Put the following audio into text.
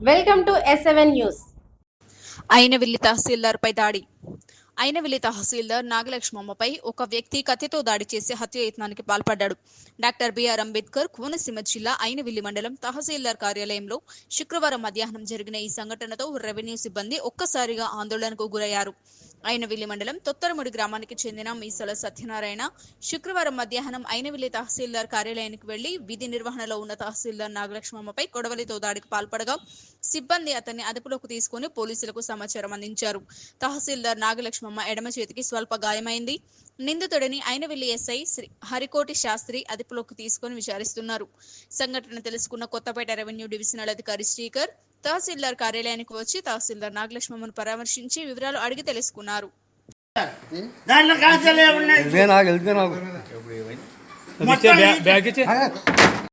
Welcome to S seven news Ainavilli తహసీల్దార్పై దాడి. అయినవిల్లి తహసీల్దార్ నాగలక్ష్మమ్మపై ఒక వ్యక్తి కత్తితో దాడి చేసి హత్యాయత్నానికి పాల్పడ్డాడు. డాక్టర్ బిఆర్ అంబేద్కర్ కోనసీమ జిల్లా అయినవిల్లి మండలం తహసీల్దార్ కార్యాలయంలో శుక్రవారం మధ్యాహ్నం జరిగిన ఈ సంఘటనతో రెవెన్యూ సిబ్బంది ఒక్కసారిగా ఆందోళనకు గురయ్యారు. అయినవిల్లి మండలం తొత్తరముడి గ్రామానికి చెందిన మీసల సత్యనారాయణ శుక్రవారం మధ్యాహ్నం అయినవిల్లి తహసీల్దార్ కార్యాలయానికి వెళ్ళి విధి నిర్వహణలో ఉన్న తహసీల్దార్ నాగలక్ష్మమ్మపై కొడవలితో దాడికి పాల్పడగా సిబ్బంది అతన్ని అదుపులోకి తీసుకుని పోలీసులకు సమాచారం అందించారు. తహసీల్దార్ నాగలక్ష్మమ్మ ఎడమ చేతికి స్వల్ప గాయమైంది. నిందితుడిని అయినవిల్లి ఎస్ఐ శ్రీ హరికోటి శాస్త్రి అదుపులోకి తీసుకుని విచారిస్తున్నారు. సంఘటన తెలుసుకున్న కొత్తపేట రెవెన్యూ డివిజనల్ అధికారి శ్రీకర్ తహసీల్దార్ కార్యాలయానికి వచ్చి తహసీల్దార్ నాగలక్ష్మమ్మను పరామర్శించి వివరాలు అడిగి తెలుసుకున్నారు. దాంట్లో